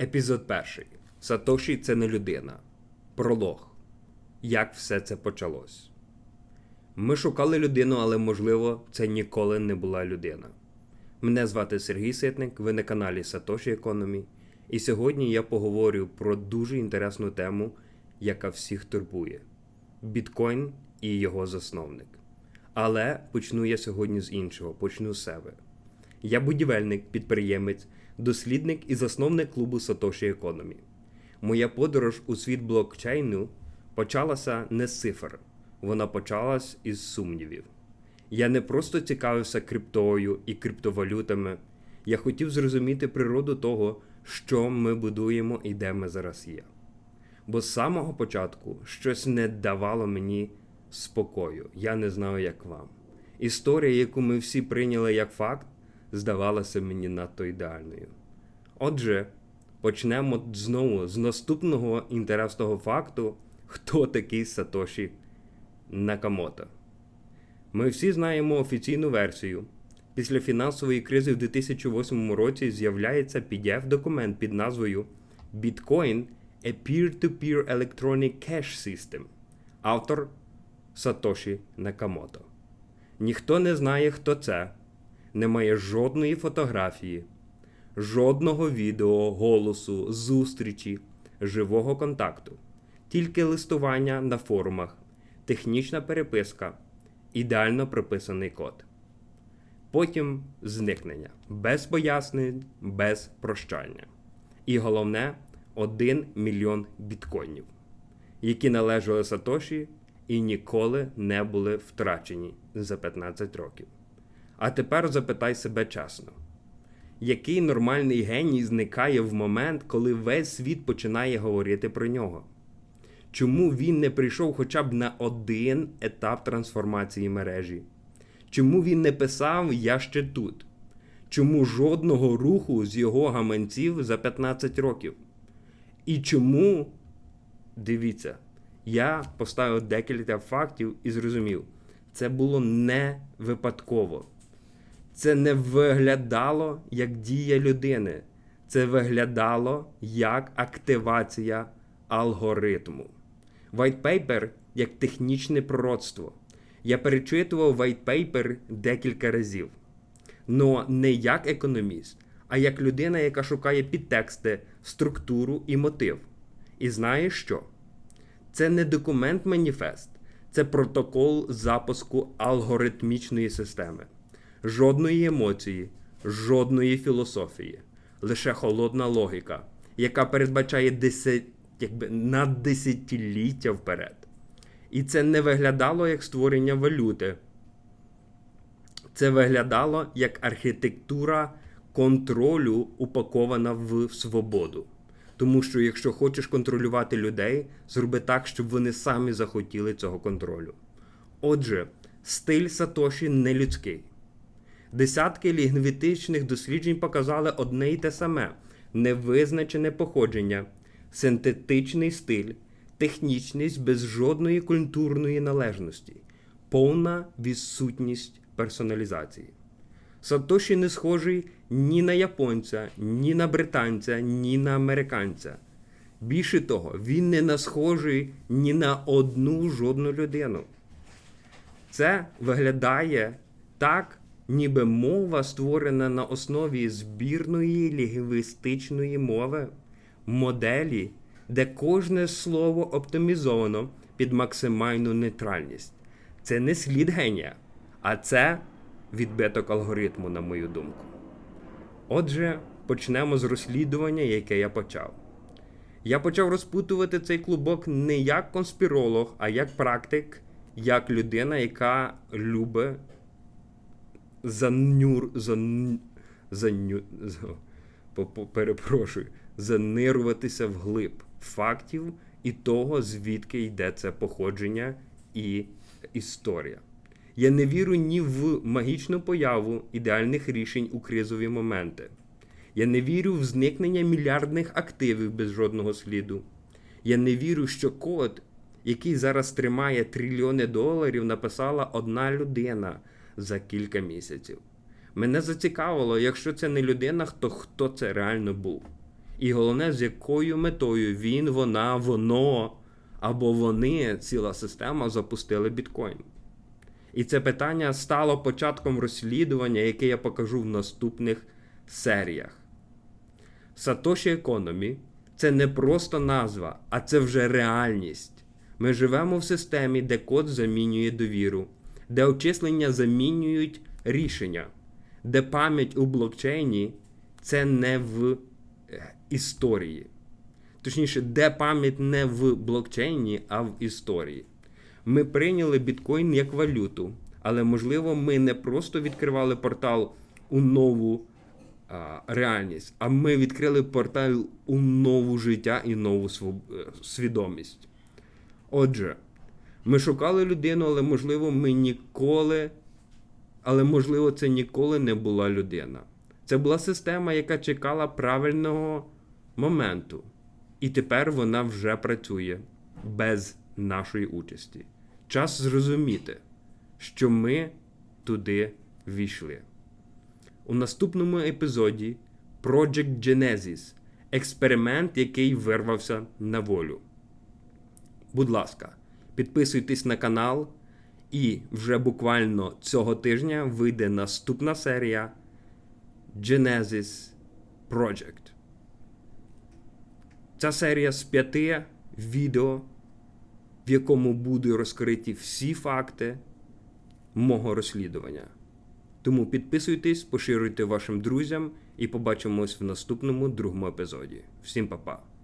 Епізод перший. Сатоші це не людина. Пролог. Як все це почалось. Ми шукали людину, але можливо, це ніколи не була людина. Мене звати Сергій Ситник, ви на каналі Сатоші Економі. І сьогодні я поговорю про дуже інтересну тему, яка всіх турбує: біткоін і його засновник. Але почну я сьогодні з іншого, почну з себе. Я будівельник, підприємець, дослідник і засновник клубу Сатоші Економі. Моя подорож у світ блокчейну почалася не з цифр, вона почалась із сумнівів. Я не просто цікавився криптою і криптовалютами, я хотів зрозуміти природу того, що ми будуємо і де ми зараз є. Бо з самого початку щось не давало мені спокою, я не знаю, як вам. Історія, яку ми всі прийняли як факт, здавалася мені надто ідеальною. Отже, почнемо знову з наступного інтересного факту, хто такий Сатоші Накамото. Ми всі знаємо офіційну версію. Після фінансової кризи в 2008 році з'являється PDF-документ під назвою Bitcoin a Peer-to-Peer Electronic Cash System. Автор Сатоші Накамото. Ніхто не знає, хто це. Немає жодної фотографії, жодного відео, голосу, зустрічі, живого контакту, тільки листування на форумах, технічна переписка, ідеально прописаний код. Потім зникнення, без пояснень, без прощання. І головне 1 мільйон біткоїнів, які належали Сатоші і ніколи не були втрачені за 15 років. А тепер запитай себе чесно: який нормальний геній зникає в момент, коли весь світ починає говорити про нього? Чому він не прийшов хоча б на один етап трансформації мережі? Чому він не писав Я ще тут? Чому жодного руху з його гаманців за 15 років? І чому, дивіться, я поставив декілька фактів і зрозумів, це було не випадково. Це не виглядало як дія людини. Це виглядало як активація алгоритму. White paper як технічне пророцтво. Я перечитував white paper декілька разів. Но не як економіст, а як людина, яка шукає підтексти, структуру і мотив. І знає що? Це не документ маніфест, це протокол запуску алгоритмічної системи. Жодної емоції, жодної філософії, лише холодна логіка, яка передбачає десять, якби на десятиліття вперед. І це не виглядало як створення валюти. Це виглядало як архітектура контролю, упакована в свободу. Тому що якщо хочеш контролювати людей, зроби так, щоб вони самі захотіли цього контролю. Отже, стиль Сатоші не людський. Десятки лінгвістичних досліджень показали одне й те саме: невизначене походження, синтетичний стиль, технічність без жодної культурної належності, повна відсутність персоналізації. Сатоші не схожий ні на японця, ні на британця, ні на американця. Більше того, він не на схожий ні на одну жодну людину. Це виглядає так, ніби мова створена на основі збірної лінгвістичної мови, моделі, де кожне слово оптимізовано під максимальну нейтральність. Це не слід генія, а це відбиток алгоритму, на мою думку. Отже, почнемо з розслідування, яке я почав. Я почав розпутувати цей клубок не як конспіролог, а як практик, як людина, яка любить занюр, зан, заню, перепрошую, занируватися вглиб фактів і того, звідки йде це походження і історія. Я не вірю ні в магічну появу ідеальних рішень у кризові моменти. Я не вірю в зникнення мільярдних активів без жодного сліду. Я не вірю, що код, який зараз тримає трильйони доларів, написала одна людина за кілька місяців. Мене зацікавило, якщо це не людина, то хто це реально був. І головне, з якою метою він, вона, воно або вони, ціла система запустили біткоін. І це питання стало початком розслідування, яке я покажу в наступних серіях. Satoshi Economy – це не просто назва, а це вже реальність. Ми живемо в системі, де код замінює довіру, де обчислення замінюють рішення, де пам'ять у блокчейні це не в е, історії. Точніше, де пам'ять не в блокчейні, а в історії. Ми прийняли біткоін як валюту, але можливо, ми не просто відкривали портал у нову а, реальність, а ми відкрили портал у нову життя і нову е, свідомість. Отже, ми шукали людину, але можливо, ми ніколи, але можливо, це ніколи не була людина. Це була система, яка чекала правильного моменту. І тепер вона вже працює без нашої участі. Час зрозуміти, що ми туди війшли. У наступному епізоді Project Genesis експеримент, який вирвався на волю. Будь ласка, підписуйтесь на канал, і вже буквально цього тижня вийде наступна серія Genesis Project. Ця серія з п'яти відео, в якому будуть розкриті всі факти мого розслідування. Тому підписуйтесь, поширюйте вашим друзям і побачимось в наступному другому епізоді. Всім па-па!